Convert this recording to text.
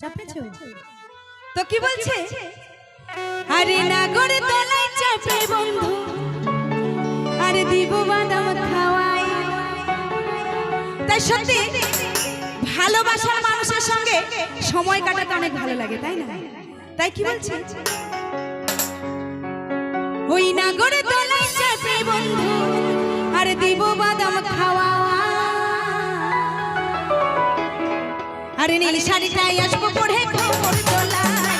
চাপেছ তো কি বলছে? আরে নাগর তলায় চাপে বন্ধু আরে দিব বাদাম খাওয়াই তাই সত্যি ভালোবাসার মানুষের সঙ্গে সময় কাটাতে অনেক ভালো লাগে তাই না? তাই কি বলছে? ওই নাগর তলায় চাপে বন্ধু আরে দিব বাদাম খাওয়া আরে নীল শাড়িটাই আসব পড়ে খবর তোলায়।